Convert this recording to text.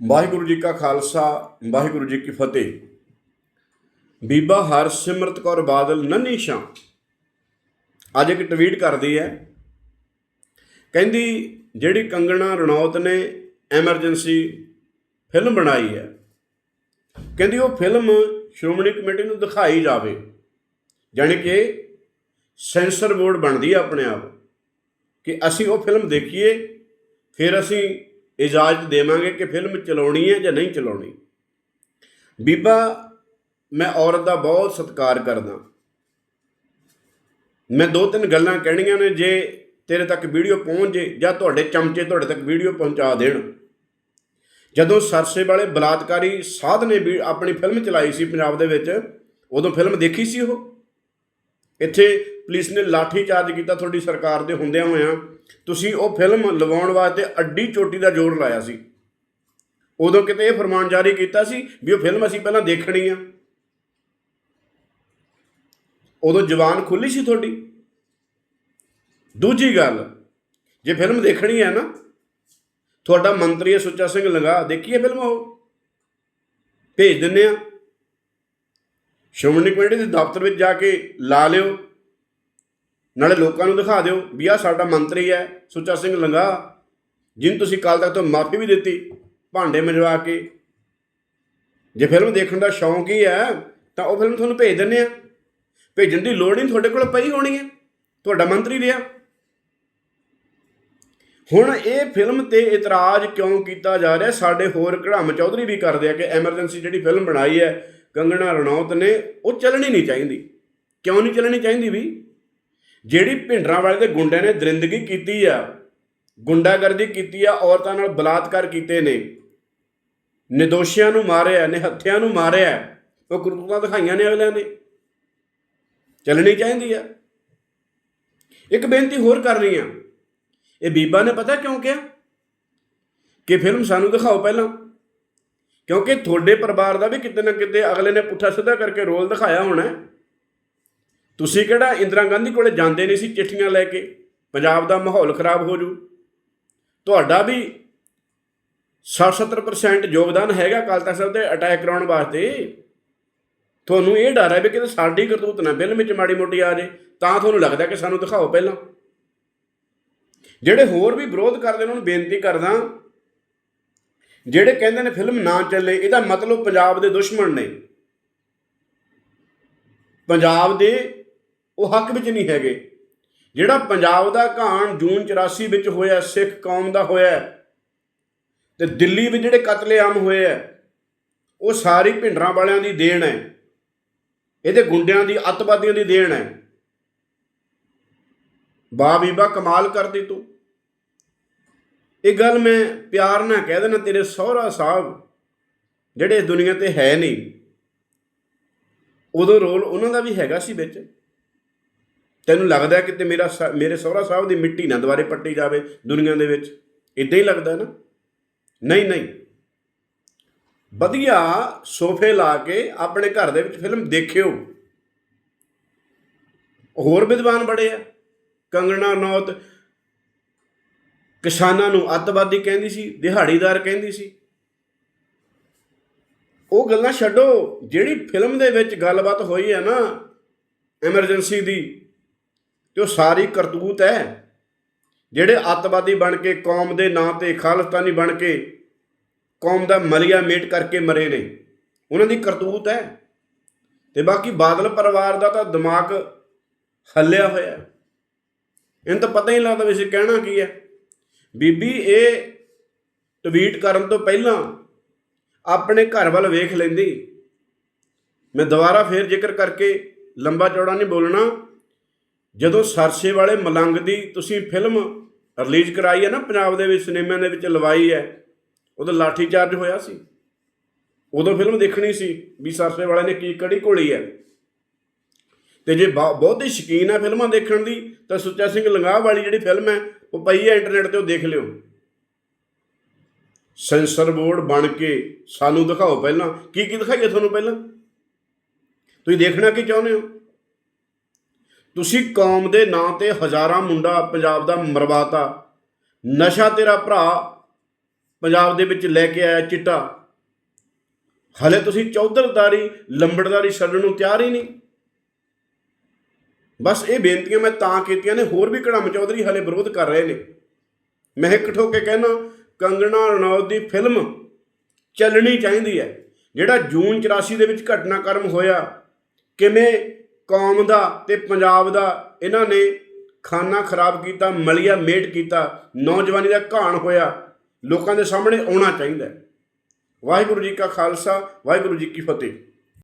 ਵਾਹਿਗੁਰੂ ਜੀ ਕਾ ਖਾਲਸਾ, ਵਾਹਿਗੁਰੂ ਜੀ ਕੀ ਫਤਿਹ। ਬੀਬਾ ਹਰਸਿਮਰਤ ਕੌਰ ਬਾਦਲ ਨੰਨੀ ਸ਼ਾਂ ਅੱਜ ਇੱਕ ਟਵੀਟ ਕਰਦੀ ਹੈ। ਕਹਿੰਦੀ, ਜਿਹੜੀ ਕੰਗਣਾ ਰਣੌਤ ਨੇ ਐਮਰਜੈਂਸੀ ਫਿਲਮ ਬਣਾਈ ਹੈ, ਕਹਿੰਦੀ ਉਹ ਫਿਲਮ ਸ਼੍ਰੋਮਣੀ ਕਮੇਟੀ ਨੂੰ ਦਿਖਾਈ ਜਾਵੇ, ਜਾਣੀ ਕਿ ਸੈਂਸਰ ਬੋਰਡ ਬਣਦੀ ਹੈ ਆਪਣੇ ਆਪ, ਕਿ ਅਸੀਂ ਉਹ ਫਿਲਮ ਦੇਖੀਏ, ਫਿਰ ਅਸੀਂ ਇਜਾਜ਼ਤ ਦੇਵਾਂਗੇ ਕਿ ਫਿਲਮ ਚਲਾਉਣੀ ਹੈ ਜਾਂ ਨਹੀਂ ਚਲਾਉਣੀ। ਬੀਬਾ, ਮੈਂ ਔਰਤ ਦਾ ਬਹੁਤ ਸਤਿਕਾਰ ਕਰਦਾ। ਮੈਂ ਦੋ ਤਿੰਨ ਗੱਲਾਂ ਕਹਿਣੀਆਂ ਨੇ ਜੇ ਤੇਰੇ ਤੱਕ ਵੀਡੀਓ ਪਹੁੰਚ ਜੇ ਜਾਂ ਤੁਹਾਡੇ ਚਮਚੇ ਤੁਹਾਡੇ ਤੱਕ ਵੀਡੀਓ ਪਹੁੰਚਾ ਦੇਣ। ਜਦੋਂ ਸਰਸੇ ਵਾਲੇ ਬਲਾਤਕਾਰੀ ਸਾਧ ਨੇ ਵੀ ਆਪਣੀ ਫਿਲਮ ਚਲਾਈ ਸੀ ਪੰਜਾਬ ਦੇ ਵਿੱਚ, ਉਦੋਂ ਫਿਲਮ ਦੇਖੀ ਸੀ ਉਹ? ਇੱਥੇ ਪੁਲਿਸ ਨੇ ਲਾਠੀ ਚਾਰਜ ਕੀਤਾ, ਤੁਹਾਡੀ ਸਰਕਾਰ ਦੇ ਹੁੰਦਿਆਂ ਹੋਇਆਂ। ਤੁਸੀਂ ਉਹ ਫਿਲਮ ਲਵਾਉਣ ਵਾਸਤੇ ਅੱਡੀ ਚੋਟੀ ਦਾ ਜ਼ੋਰ ਲਾਇਆ ਸੀ। ਉਦੋਂ ਕਿਤੇ ਇਹ ਫਰਮਾਨ ਜਾਰੀ ਕੀਤਾ ਸੀ ਵੀ ਉਹ ਫਿਲਮ ਅਸੀਂ ਪਹਿਲਾਂ ਦੇਖਣੀ ਆ। ਉਦੋਂ ਜ਼ੁਬਾਨ ਖੁੱਲੀ ਸੀ ਤੁਹਾਡੀ। ਦੂਜੀ ਗੱਲ, ਜੇ ਫਿਲਮ ਦੇਖਣੀ ਹੈ ਨਾ, ਤੁਹਾਡਾ ਮੰਤਰੀ ਹੈ ਸੁੱਚਾ ਸਿੰਘ ਲੰਗਾ, ਦੇਖੀਏ ਫਿਲਮ ਉਹ। ਭੇਜ ਦਿੰਨੇ ਆ। ਸ਼੍ਰੋਮਣੀ ਕਮੇਟੀ ਦੇ ਦਫ਼ਤਰ ਵਿੱਚ ਜਾ ਕੇ ਲਾ ਲਿਓ। ਨਾਲੇ ਲੋਕਾਂ ਨੂੰ ਦਿਖਾ ਦਿਓ ਵੀ ਆਹ ਸਾਡਾ ਮੰਤਰੀ ਹੈ, ਸੁੱਚਾ ਸਿੰਘ ਲੰਗਾ ਜਿਨ ਤੁਸੀਂ ਕੱਲ ਤੱਕ ਤੋਂ ਮਾਫੀ ਵੀ ਦਿੱਤੀ, ਭਾਂਡੇ ਮਜਵਾ ਕੇ। ਜੇ ਫਿਲਮ ਦੇਖਣ ਦਾ ਸ਼ੌਂਕ ਹੀ ਹੈ, ਤਾਂ ਉਹ ਫਿਲਮ ਤੁਹਾਨੂੰ ਭੇਜ ਦਿੰਨੇ ਆ ਭੇਜਣ ਦੀ ਲੋੜ ਨਹੀਂ, ਤੁਹਾਡੇ ਕੋਲ ਪਈ ਹੋਣੀ ਹੈ। ਤੁਹਾਡਾ ਮੰਤਰੀ ਰਿਹਾ। ਹੁਣ ਇਹ ਫਿਲਮ ਤੇ ਇਤਰਾਜ਼ ਕਿਉਂ ਕੀਤਾ ਜਾ ਰਿਹਾ? ਸਾਡੇ ਹੋਰ ਘੜਾਮ ਚੌਧਰੀ ਵੀ ਕਰਦੇ ਆ ਕਿ ਐਮਰਜੈਂਸੀ ਜਿਹੜੀ ਫਿਲਮ ਬਣਾਈ ਹੈ, ਕੰਗਣਾ ਰਣੌਤ ਨੇ, ਉਹ ਚੱਲਣੀ ਨਹੀਂ ਚਾਹੀਦੀ। ਕਿਉਂ ਨਹੀਂ ਚੱਲਣੀ ਚਾਹੀਦੀ ਵੀ? ਜਿਹੜੀ ਭਿੰਡਰਾਂ ਵਾਲੇ ਦੇ ਗੁੰਡਿਆਂ ਨੇ ਦਰਿੰਦਗੀ ਕੀਤੀ ਆ, ਗੁੰਡਾਗਰਦੀ ਕੀਤੀ ਆ, ਔਰਤਾਂ ਨਾਲ ਬਲਾਤਕਾਰ ਕੀਤੇ ਨੇ, ਨਿਦੋਸ਼ੀਆਂ ਨੂੰ ਮਾਰਿਆ, ਨਿਹੱਥਿਆਂ ਨੂੰ ਮਾਰਿਆ, ਉਹ ਕਰਤੂਤਾਂ ਦਿਖਾਈਆਂ ਨੇ ਅਗਲਿਆਂ ਨੇ। ਚੱਲਣੀ ਚਾਹੀਦੀ ਆ। ਇੱਕ ਬੇਨਤੀ ਹੋਰ ਕਰ ਰਹੀ ਆ। ਇਹ ਬੀਬਾ ਨੇ ਪਤਾ ਕਿਉਂ ਕਿਹਾ? ਕਿ ਫਿਲਮ ਸਾਨੂੰ ਦਿਖਾਓ ਪਹਿਲਾਂ। ਕਿਉਂਕਿ ਤੁਹਾਡੇ ਪਰਿਵਾਰ ਦਾ ਵੀ ਕਿਤੇ ਨਾ ਕਿਤੇ ਅਗਲੇ ਨੇ ਪੁੱਠਾ ਸਿੱਧਾ ਕਰਕੇ ਰੋਲ ਦਿਖਾਇਆ ਹੋਣਾ ਹੈ। ਤੁਸੀਂ ਕਿਹੜਾ ਇੰਦਰਾ ਗਾਂਧੀ ਕੋਲੇ ਜਾਂਦੇ ਨਹੀਂ ਸੀ ਚਿੱਠੀਆਂ ਲੈ ਕੇ? ਪੰਜਾਬ ਦਾ ਮਾਹੌਲ ਖਰਾਬ ਹੋ ਜੂ। ਤੁਹਾਡਾ ਵੀ 60-70% ਯੋਗਦਾਨ ਹੈਗਾ ਅਕਾਲ ਤਖਤ ਸਾਹਿਬ ਦੇ ਅਟੈਕ ਕਰਾਉਣ ਵਾਸਤੇ। ਤੁਹਾਨੂੰ ਇਹ ਡਰ ਹੈ ਵੀ ਕਿਤੇ ਸਾਡੀ ਕਰਤੂਤ ਨਾ ਫਿਲਮ ਵਿੱਚ ਮਾੜੀ ਮੋਟੀ ਆ ਜੇ, ਤਾਂ ਤੁਹਾਨੂੰ ਲੱਗਦਾ ਕਿ ਸਾਨੂੰ ਦਿਖਾਓ ਪਹਿਲਾਂ। ਜਿਹੜੇ ਹੋਰ ਵੀ ਵਿਰੋਧ ਕਰਦੇ ਉਹਨਾਂ ਨੂੰ ਬੇਨਤੀ ਕਰਦਾ, ਜਿਹੜੇ ਕਹਿੰਦੇ ਨੇ ਫਿਲਮ ਨਾ ਚੱਲੇ, ਇਹਦਾ ਮਤਲਬ ਪੰਜਾਬ ਦੇ ਦੁਸ਼ਮਣ ਨੇ। ਪੰਜਾਬ ਦੇ ਉਹ ਹੱਕ ਵਿੱਚ ਨਹੀਂ ਹੈਗੇ। ਜਿਹੜਾ ਪੰਜਾਬ ਦਾ ਘਾਣ ਜੂਨ 84 ਵਿੱਚ ਹੋਇਆ, ਸਿੱਖ ਕੌਮ ਦਾ ਹੋਇਆ, ਤੇ ਦਿੱਲੀ ਵਿੱਚ ਜਿਹੜੇ ਕਤਲੇਆਮ ਹੋਏ ਆ, ਉਹ ਸਾਰੀ ਭਿੰਡਰਾਂ ਵਾਲਿਆਂ ਦੀ ਦੇਣ ਹੈ। ਇਹਦੇ ਗੁੰਡਿਆਂ ਦੀ, ਅੱਤਵਾਦੀਆਂ ਦੀ ਦੇਣ ਹੈ। ਬਾ ਬੀਬਾ, ਕਮਾਲ ਕਰਦੀ ਤੂੰ। ਇਹ ਗੱਲ ਮੈਂ ਪਿਆਰ ਨਾਲ ਕਹਿ ਦੇਣਾ ਤੇਰੇ ਸਹੁਰਾ ਸਾਹਿਬ ਜਿਹੜੇ ਦੁਨੀਆ ਤੇ ਹੈ ਨਹੀਂ, ਉਦੋਂ ਰੋਲ ਉਹਨਾਂ ਦਾ ਵੀ ਹੈਗਾ ਸੀ ਵਿੱਚ। ਤੈਨੂੰ ਲੱਗਦਾ ਕਿ ਤੇ ਮੇਰਾ ਸ- ਮੇਰੇ ਸਹੁਰਾ ਸਾਹਿਬ ਦੀ ਮਿੱਟੀ ਨਾ ਦੁਬਾਰੇ ਪੱਟੀ ਜਾਵੇ ਦੁਨੀਆ ਦੇ ਵਿੱਚ? ਇਦਾਂ ਹੀ ਲੱਗਦਾ ਨਾ? ਨਹੀਂ ਨਹੀਂ। ਵਧੀਆ ਸੋਫੇ ਲਾ ਕੇ ਆਪਣੇ ਘਰ ਦੇ ਵਿੱਚ ਫਿਲਮ ਦੇਖਿਓ। ਹੋਰ ਵਿਦਵਾਨ ਬੜੇ ਆ। ਕੰਗਣਾ ਨੌਤ ਕਿਸਾਨਾਂ ਨੂੰ ਅੱਤਵਾਦੀ ਕਹਿੰਦੀ ਸੀ, ਦਿਹਾੜੀਦਾਰ ਕਹਿੰਦੀ ਸੀ। ਉਹ ਗੱਲਾਂ ਛੱਡੋ। ਜਿਹੜੀ ਫਿਲਮ ਦੇ ਵਿੱਚ ਗੱਲਬਾਤ ਹੋਈ ਹੈ ਨਾ, ਐਮਰਜੈਂਸੀ ਦੀ ਤੇ ਉਹ ਸਾਰੀ ਕਰਤੂਤ ਹੈ। ਜਿਹੜੇ ਅੱਤਵਾਦੀ ਬਣ ਕੇ, ਕੌਮ ਦੇ ਨਾਂ ਤੇ ਖਾਲਿਸਤਾਨੀ ਬਣ ਕੇ, ਕੌਮ ਦਾ ਮਲੀਆ ਮੇਟ ਕਰਕੇ ਮਰੇ ਨੇ, ਉਹਨਾਂ ਦੀ ਕਰਤੂਤ ਹੈ। ਤੇ ਬਾਕੀ ਬਾਦਲ ਪਰਿਵਾਰ ਦਾ ਤਾਂ ਦਿਮਾਗ ਹੱਲਿਆ ਹੋਇਆ। ਇਹਨੂੰ ਤਾਂ ਪਤਾ ਹੀ ਲੱਗਦਾ ਵੀ ਅਸੀਂ ਕਹਿਣਾ ਕੀ ਹੈ। ਬੀਬੀ, ਇਹ ਟਵੀਟ ਕਰਨ ਤੋਂ ਪਹਿਲਾਂ ਆਪਣੇ ਘਰ ਵੱਲ ਵੇਖ ਲੈਂਦੀ। ਮੈਂ ਦੁਬਾਰਾ ਫੇਰ ਜ਼ਿਕਰ ਕਰਕੇ ਲੰਬਾ ਚੌੜਾ ਨਹੀਂ ਬੋਲਣਾ। ਜਦੋਂ ਸਰਸੇ ਵਾਲੇ ਮਲੰਗ ਦੀ ਤੁਸੀਂ ਫਿਲਮ ਰਿਲੀਜ਼ ਕਰਾਈ ਹੈ ਨਾ, ਪੰਜਾਬ ਦੇ ਵਿੱਚ, ਸਿਨੇਮਿਆਂ ਦੇ ਵਿੱਚ ਲਵਾਈ ਹੈ, ਉਦੋਂ ਲਾਠੀ ਚਾਰਜ ਹੋਇਆ ਸੀ। ਉਦੋਂ ਫਿਲਮ ਦੇਖਣੀ ਸੀ ਵੀ ਸਰਸੇ ਵਾਲੇ ਨੇ ਕੀ ਕੜੀ ਘੋਲੀ ਹੈ। ਤੇ ਜੇ ਬਹੁਤ ਹੀ ਸ਼ਕੀਨ ਹੈ ਫਿਲਮਾਂ ਦੇਖਣ ਦੀ, ਤਾਂ ਸੁੱਚਾ ਸਿੰਘ ਲੰਗਾਹ ਵਾਲੀ ਜਿਹੜੀ ਫਿਲਮ ਹੈ, ਉਹ ਪਈ ਹੈ ਇੰਟਰਨੈਟ ਤੇ, ਉਹ ਦੇਖ ਲਿਓ। ਸੈਂਸਰ ਬੋਰਡ ਬਣ ਕੇ ਸਾਨੂੰ ਦਿਖਾਓ ਪਹਿਲਾਂ। ਕੀ ਕੀ ਦਿਖਾਈਏ ਤੁਹਾਨੂੰ ਪਹਿਲਾਂ? ਤੁਸੀਂ ਦੇਖਣਾ ਕੀ ਚਾਹੁੰਦੇ ਹੋ? ਤੁਸੀਂ ਕੌਮ ਦੇ ਨਾਂ ਤੇ ਹਜ਼ਾਰਾਂ ਮੁੰਡਾ ਪੰਜਾਬ ਦਾ ਮਰਵਾਤਾ। ਨਸ਼ਾ ਤੇਰਾ ਭਰਾ ਪੰਜਾਬ ਦੇ ਵਿੱਚ ਲੈ ਕੇ ਆਇਆ ਚਿੱਟਾ। ਹਲੇ ਤੁਸੀਂ ਚੌਧਰਦਾਰੀ, ਲੰਬੜਦਾਰੀ ਛੱਡਣ ਨੂੰ ਤਿਆਰ ਹੀ ਨਹੀਂ। ਬਸ ਇਹ ਬੇਨਤੀਆਂ ਮੈਂ ਤਾਂ ਕੀਤੀਆਂ ਨੇ, ਹੋਰ ਵੀ ਕੜਮ ਚੌਧਰੀ ਹਲੇ ਵਿਰੋਧ ਕਰ ਰਹੇ ਨੇ। ਮੈਂ ਇੱਕ ਠੋਕ ਕੇ ਕਹਿਣਾ, ਕੰਗਣਾ ਰਣੌਤ ਦੀ ਫਿਲਮ ਚੱਲਣੀ ਚਾਹੀਦੀ ਹੈ, ਜਿਹੜਾ ਜੂਨ 84 ਦੇ ਵਿੱਚ ਘਟਨਾਕ੍ਰਮ ਹੋਇਆ। ਕਿਵੇਂ ਕੌਮ ਦਾ ਤੇ ਪੰਜਾਬ ਦਾ, ਇਹਨਾਂ ਨੇ ਖਾਨਾ ਖਰਾਬ ਕੀਤਾ, ਮਲੀਆ ਮੇਟ ਕੀਤਾ, ਨੌਜਵਾਨੀ ਦਾ ਘਾਣ ਹੋਇਆ। ਲੋਕਾਂ ਦੇ ਸਾਹਮਣੇ ਆਉਣਾ ਚਾਹੀਦਾ ਵਾਹਿਗੁਰੂ ਜੀ ਕਾ ਖਾਲਸਾ, ਵਾਹਿਗੁਰੂ ਜੀ ਕੀ ਫਤਿਹ।